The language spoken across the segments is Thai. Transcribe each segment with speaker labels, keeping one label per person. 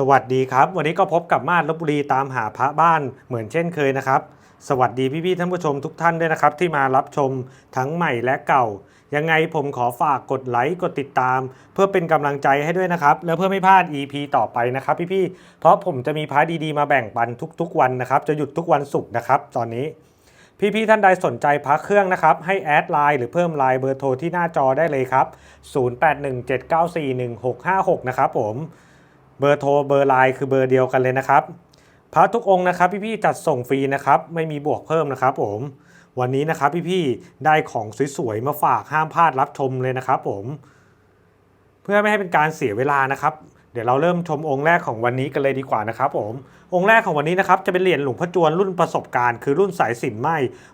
Speaker 1: สวัสดีครับ วันนี้ก็พบกับมาดลบบุรีตามหาพระบ้านเหมือนเช่นเคยนะครับ สวัสดีพี่ๆท่านผู้ชมทุกท่านด้วยนะครับ ที่มารับชมทั้งใหม่และเก่า ยังไงผมขอฝากกดไลค์กดติดตาม เพื่อเป็นกำลังใจให้ด้วยนะครับ แล้วเพื่อไม่พลาด EP ต่อไปนะครับ พี่ๆเพราะผมจะมีพระดีๆมาแบ่งปันทุก ๆ วันนะครับ จะหยุดทุกวันศุกร์นะครับ ตอนนี้พี่ๆท่านใดสนใจพักเครื่องนะครับ ให้แอดไลน์หรือเพิ่มไลน์เบอร์โทรที่หน้าจอได้เลยครับ 0817941656 นะครับผม เบอร์โทรเบอร์ไลน์คือเบอร์เดียวกันเลยนะครับพระทุกองค์นะครับ พี่ๆจัดส่งฟรีนะครับ ไม่มีบวกเพิ่มนะครับ ผมวันนี้นะครับพี่ๆได้ของสวยๆมาฝากห้ามพลาดรับชมเลยนะครับ ผม เพื่อไม่ให้เป็นการเสียเวลานะครับ เดี๋ยวเราเริ่มชมองค์แรกของวันนี้กันเลยดีกว่านะครับ ผม องค์แรกของวันนี้นะครับจะเป็นเหรียญหลวงพ่อจวนรุ่นประสบการณ์ คือรุ่นสายสินไหม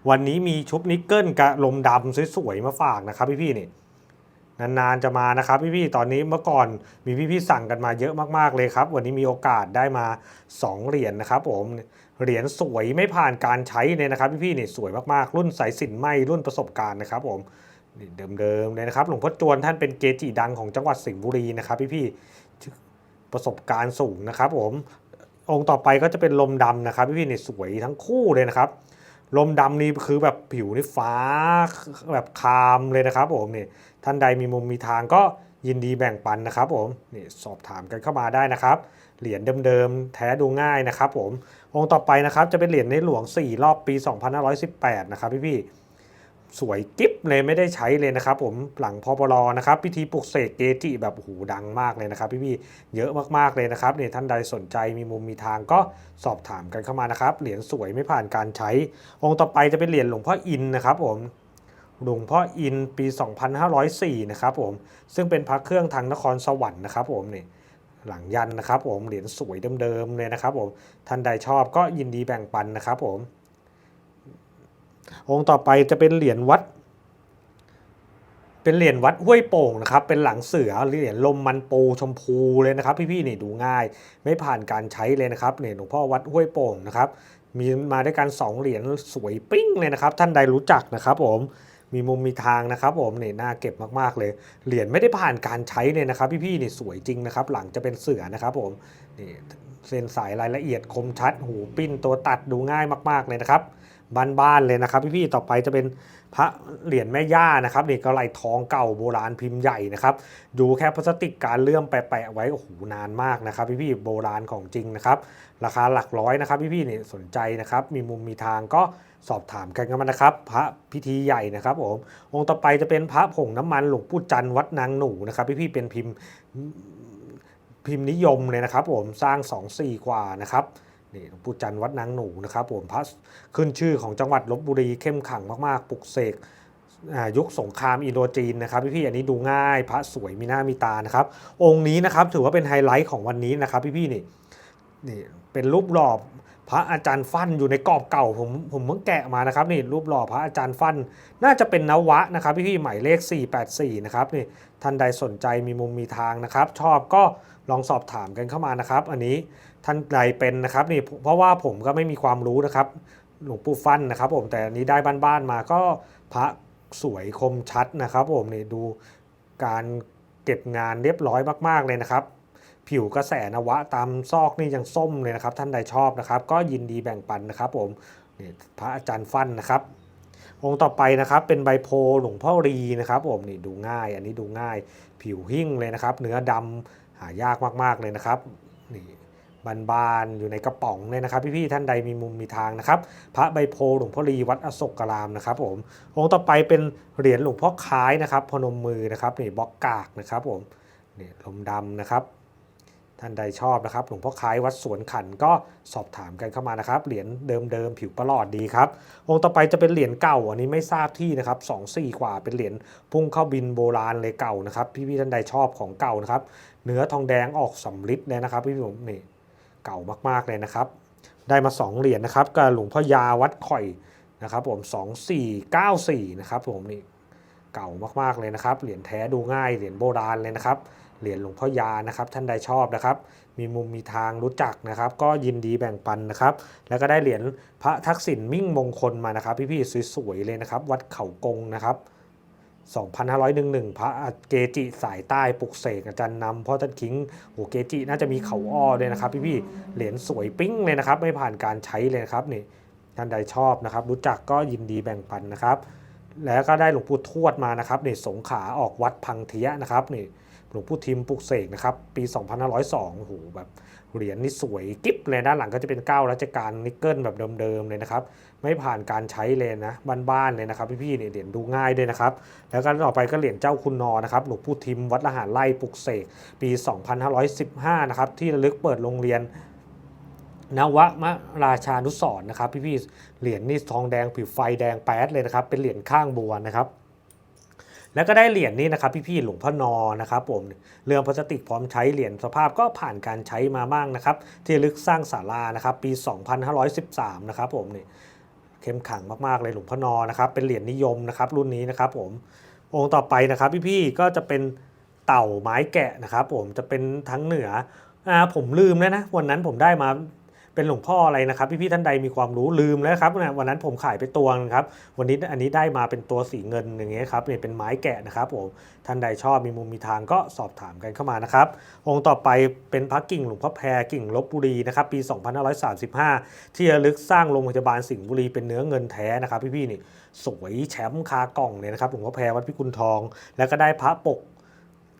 Speaker 1: วันนี้มีชุบนิกเกิลกับลมดำสวยๆมาฝากนะครับ พี่ๆนี่ นานๆจะมานะครับพี่ๆ ตอนนี้เมื่อก่อนมีพี่ๆ สั่งกันมาเยอะมากๆเลยครับ วันนี้มีโอกาสได้มา 2 เหรียญนะครับผม เหรียญสวยไม่ผ่านการใช้เลยนะครับพี่ๆนี่สวยมากๆ รุ่นสายสินไหมรุ่นประสบการณ์นะครับผมเดิมๆเลยนะครับ หลวงพ่อจวนท่านเป็นเกจิดังของจังหวัดสิงห์บุรีนะครับพี่ๆ ประสบการณ์สูงนะครับผม องค์ต่อไปก็จะเป็นลมดำนะครับพี่ๆนี่สวยทั้งคู่เลยนะครับ ลมดำนี่คือแบบผิวนี่ฟ้าแบบคามเลยนะครับผมนี่ ท่านใดมีมุมมีทางก็ยินดีแบ่งปันนะครับผมนี่สอบถามกันเข้ามาได้นะครับ เหรียญเดิมๆแท้ดูง่ายนะครับผมองค์ต่อไปนะครับจะเป็นเหรียญในหลวง 4 รอบปี 2518 นะครับพี่ๆสวยกิ๊บเลยไม่ได้ใช้เลยนะครับ ผมหลังพอปลอนะครับ พิธีปลุกเสกเกจิแบบโอ้โหดังมากเลยนะครับ พี่ๆเยอะมากๆเลยนะครับเนี่ยท่านใดสนใจมีมุมมีทางก็สอบถามกันเข้ามานะครับ เหรียญสวยไม่ผ่านการใช้ องค์ต่อไปจะเป็นเหรียญหลวงพ่ออินนะครับ ผม หลวงพ่ออินปี 2504 นะครับผม ซึ่งเป็นพระเครื่องทางนครสวรรค์นะครับผมนี่หลังยันนะครับผมเหรียญสวยเดิมๆเลยนะครับผมท่านใดชอบก็ยินดีแบ่งปันนะครับผม องค์ต่อไปจะเป็นเหรียญวัด เป็นเหรียญวัดห้วยโป่งนะครับ เป็นหลังเสือเหรียญลมมันปูชมพูเลยนะครับ พี่ๆนี่ดูง่าย ไม่ผ่านการใช้เลยนะครับเนี่ยหลวงพ่อวัดห้วยโป่งนะครับ มีมาด้วยกันสองเหรียญสวยปิ้งเลยนะครับ ท่านใดรู้จักนะครับผม มีมุมมีทางนะครับผมนี่น่าเก็บมากๆเลย เหรียญไม่ได้ผ่านการใช้เลยนะครับ พี่ๆนี่สวยจริงนะครับ หลังจะเป็นเสือนะครับผมนี่เส้นสายรายละเอียดคมชัด หูปิ้นตัวตัดดูง่ายมาก ๆเลยนะครับ บ้านๆเลยนะครับ พี่ๆต่อไปจะเป็นพระเหรียญแม่ย่านะครับนี่ก็ไหลทองเก่าโบราณพิมพ์ใหญ่นะครับดูแค่พลาสติกการเลื่อมแปะๆไว้โอ้โหนานมากนะครับ พี่ๆโบราณของจริงนะครับราคาหลักร้อยนะครับ พี่ๆเนี่ยสนใจนะครับมีมุมมีทางก็สอบถามกันกันมานะครับ พระพิธีใหญ่นะครับผมองค์ต่อไปจะเป็นพระผงน้ำมันหลวงปู่จันทร์วัดนางหนูนะครับ พี่ๆเป็นพิมพ์พิมพ์นิยมเลยนะครับผมสร้าง 2 4 กว่านะครับ นี่หลวงปู่จันทร์วัดนางหนูนะครับผมพระขึ้นชื่อของจังหวัดลบบุรีเข้มขังมากๆ ปลุกเสกยุคสงครามอินโดจีนนะครับพี่ๆอันนี้ดูง่ายพระสวยมีหน้ามีตานะครับ องค์นี้นะครับถือว่าเป็นไฮไลท์ของวันนี้นะครับพี่ๆนี่นี่เป็นรูปหล่อ พระอาจารย์ฟั่นอยู่ในกรอบเก่าผมผมเพิ่งแกะมานะครับนี่รูปหล่อพระอาจารย์ฟั่นน่าจะเป็นนวะนะครับพี่ๆหมายเลข 484 นะครับนี่ท่านใดสนใจมีมุมมีทางนะครับ ชอบก็ลองสอบถามกันเข้ามานะครับ อันนี้ท่านใดเป็นนะครับนี่เพราะว่าผมก็ไม่มีความรู้นะครับหลวงปู่ฟั่นนะครับ ผมแต่อันนี้ได้บ้านๆมาก็พระสวยคมชัดนะครับ ผมนี่ดูการเก็บงานเรียบร้อยมาก ๆเลยนะครับ ผิวกระแสนวะตามซอกนี่ยังส้มเลยนะครับ ท่านใดชอบนะครับ ก็ยินดีแบ่งปันนะครับผมนี่พระอาจารย์ฟั่นนะครับองค์ต่อไปนะครับเป็นใบโพหลวงพ่อรีนะครับผมนี่ดูง่าย อันนี้ดูง่ายผิวหิ่งเลยนะครับ เนื้อดำหายากมากๆเลยนะครับนี่บานๆอยู่ในกระป๋องเลยนะครับ พี่ๆท่านใดมีมุมมีทางนะครับ พระใบโพหลวงพ่อรีวัดอโศกรามนะครับผมองค์ต่อไปเป็นเหรียญหลวงพ่อคล้ายนะครับ พนมมือนะครับนี่บล็อกกากนะครับผมนี่ลมดำนะครับ ท่านใดชอบนะครับ หลวงพ่อคล้ายวัดสวนขันก็สอบถามกันเข้ามานะครับ เหรียญเดิมๆผิวประหลอดดีครับ องค์ต่อไปจะเป็นเหรียญเก่าอันนี้ไม่ทราบที่นะครับสองสี่กว่าเป็นเหรียญพุ่งเข้าบินโบราณเลยเก่านะครับ พี่ๆท่านใดชอบของเก่านะครับ เนื้อทองแดงออกสำริดเลยนะครับพี่ผมนี่เก่ามากๆเลยนะครับ ได้มา 2 เหรียญนะครับกับหลวงพ่อยาวัดข่อยนะครับผม2494นะครับผมนี่เก่ามากๆเลยนะครับ เหรียญแท้ดูง่ายเหรียญโบราณเลยนะครับ เหรียญหลวงพ่อยานะครับ ท่านใดชอบนะครับ มีมุมมีทางรู้จักนะครับ ก็ยินดีแบ่งปันนะครับ แล้วก็ได้เหรียญพระทักษิณมิ่งมงคลมานะครับ พี่ๆสวยๆเลยนะครับ วัดเขากงนะครับ2511 พระเกจิสายใต้ปลุกเสกอาจารย์นำพ่อท่านคิงโหเกจิน่าจะมีเขาอ้อด้วยนะครับ พี่ๆเหรียญสวยปิ้งเลยนะครับ ไม่ผ่านการใช้เลยครับนี่ท่านใดชอบนะครับ รู้จักก็ยินดีแบ่งปันนะครับ แล้วก็ได้หลวงปู่ทวดมานะครับนี่สงขาออกวัดพังเทียนะครับนี่ หลวงปู่ทิมปลุกเสกนะครับ ปี 2502 โอ้โหแบบเหรียญนี่สวยกิ๊บเลยด้านหลังก็จะเป็นเก้ารัชกาลนิกเกิลแบบเดิมๆเลยนะครับ ไม่ผ่านการใช้เลยนะบ้านๆเลยนะครับพี่ๆเนี่ยเหรียญดูง่ายด้วยนะครับ แล้วก็ต่อไปก็เหรียญเจ้าคุณนอนะครับหลวงปู่ทิมวัดละหารไร่ปลุกเสกปี 2515 นะครับที่ระลึกเปิดโรงเรียนนวมราชานุสร์นะครับพี่ๆเหรียญนี่ทองแดงผิวไฟแดงแป๊ดเลยนะครับเป็นเหรียญข้างบัวนะครับ แล้วก็ได้เหรียญนี้นะครับพี่ๆหลวงพ่อนอนะครับผมเรือพลาสติกพร้อมใช้เหรียญสภาพก็ผ่านการใช้มาบ้างนะครับที่ลึกสร้างศาลานะครับปี 2513 นะครับผมนี่เข้มขังมากๆเลยหลวงพ่อนอนะครับเป็นเหรียญนิยมนะครับรุ่นนี้นะครับผมองค์ต่อไปนะครับพี่ๆก็จะเป็นเต่าไม้แกะนะครับผมจะเป็นทั้งเหนืออ่าผมลืมแล้วนะวันนั้นผมได้มา เป็นหลวงพ่ออะไรนะครับพี่ๆท่านใดมีความรู้ลืมแล้วครับนะวันนั้นผมขายไปตัวนึงครับวันนี้อันนี้ได้มาเป็นตัวสีเงินอย่างเงี้ยครับเนี่ยเป็นไม้แกะนะครับผมท่านใดชอบมีมุมมีทางก็สอบถามกันเข้ามานะครับองค์ต่อไปเป็นพระกิ่งหลวงพ่อแพรกิ่งลบบุรีนะครับปี 2535 ที่ระลึกสร้างโรงพยาบาลสิงห์บุรีเป็นเนื้อเงินแท้นะครับพี่ๆนี่สวยแชมป์คากล่องเลยนะครับหลวงพ่อแพรวัดพิกุลทอง แล้วก็ได้พระปก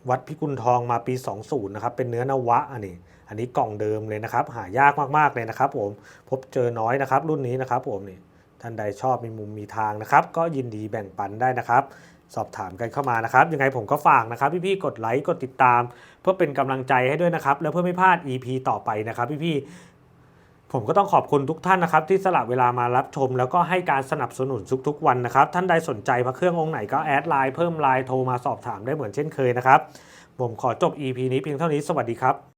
Speaker 1: วัดพิกุลทองมาปี 20 นะครับ เป็นเนื้อนวะอันนี้ อันนี้กล่องเดิมเลยนะครับ หายากมากๆเลยนะครับ ผมพบเจอน้อยนะครับ รุ่นนี้นะครับ ผมนี่ท่านใดชอบมีมุมมีทางนะครับ ก็ยินดีแบ่งปันได้นะครับ สอบถามกันเข้ามานะครับ ยังไงผมก็ฝากนะครับ พี่ๆกดไลค์กดติดตาม เพื่อเป็นกำลังใจให้ด้วยนะครับ แล้วเพื่อไม่พลาด EP ต่อไปนะครับ พี่ๆผมก็ต้องขอบคุณทุกท่านนะครับ ที่สละเวลามารับชม แล้วก็ให้การสนับสนุนทุกๆวันนะครับ ท่านใดสนใจพระเครื่ององค์ไหนก็แอดไลน์เพิ่มไลน์โทรมาสอบถามได้เหมือนเช่นเคยนะครับ ผมขอจบ EP นี้เพียงเท่านี้สวัสดีครับ